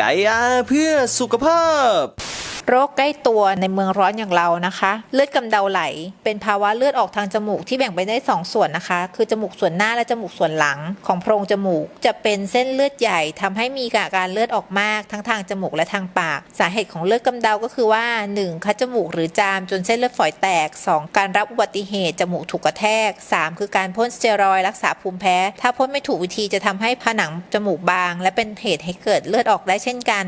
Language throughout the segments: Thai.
ไก่อาเพื่อสุขภาพ โรคใกล้ตัวในเมืองร้อนอย่างเรานะคะ เลือดกำเดาไหล เป็นภาวะเลือดออกทางจมูกที่แบ่งไปได้ 2 ส่วนนะคะ คือจมูกส่วนหน้าและจมูกส่วนหลังของโพรงจมูก จะเป็นเส้นเลือดใหญ่ทำให้มีอาการเลือดออกมากทั้งทางจมูกและทางปาก สาเหตุของเลือดกำเดาก็คือว่า 1. คัดจมูกหรือจามจนเส้นเลือดฝอยแตก 2. การรับอุบัติเหตุจมูกถูกกระแทก 3. คือการพ่นสเตียรอยรักษาภูมิแพ้ ถ้าพ่นไม่ถูกวิธีจะทำให้ผนังจมูกบาง และเป็นเหตุให้เกิดเลือดออกได้เช่นกัน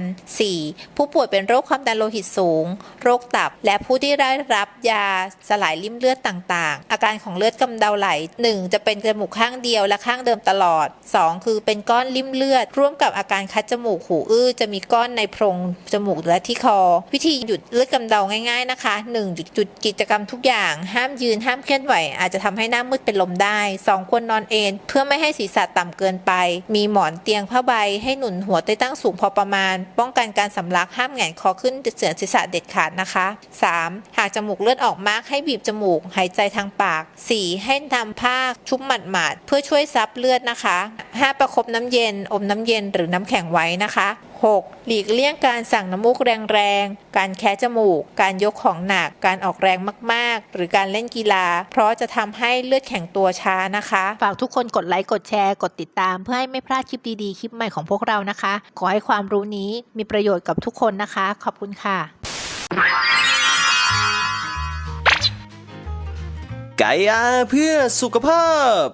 4. ผู้ป่วยเป็นโรคความดันโลหิตสูง โรคตับ และผู้ที่ได้รับยาสลายริ่มเลือดต่างๆ อาการของเลือดกำเดาไหล 1. จะเป็นจมูกข้างเดียวและข้างเดิมตลอด 2. คือเป็นก้อนริ่มเลือด ร่วมกับอาการคัดจมูกหูอื้อจะมีก้อนในโพรงจมูกและที่คอ วิธีหยุดเลือดกำเดาง่ายๆนะคะ 1. หยุดจุดกิจกรรมทุกอย่าง ห้ามยืนห้ามเคลื่อนไหว อาจจะทำให้หน้ามืดเป็นลมได้ 2. ควรนอนเอนเพื่อไม่ให้ศีรษะต่ำเกินไป มีหมอนเตียงผ้าใบให้หนุนหัวได้ตั้งสูงพอประมาณ ป้องกันการสำลักห้ามแหงนคอขึ้นเสือศีรษะเด็ดขาดนะคะ 3. หากจมูกเลือดออกมากให้บีบจมูก หายใจทางปาก 4. ให้ทำผ้าชุบหมาดๆเพื่อช่วยซับเลือดนะคะ 5. ประคบน้ำเย็น อมน้ำเย็นหรือน้ำแข็งไว้นะคะ 6. หลีกเลี่ยงการสั่งน้ำมูกแรงๆ การแคะจมูก การยกของหนัก การออกแรงมากๆ หรือการเล่นกีฬา เพราะจะทำให้เลือดแข็งตัวช้านะคะ ฝากทุกคนกดไลค์ กดแชร์ กดติดตาม เพื่อให้ไม่พลาดคลิปดีๆ คลิปใหม่ของพวกเรานะคะ ขอให้ความรู้นี้มีประโยชน์กับทุกคนนะคะ ขอบคุณค่ะ ไก่อาเพื่อสุขภาพ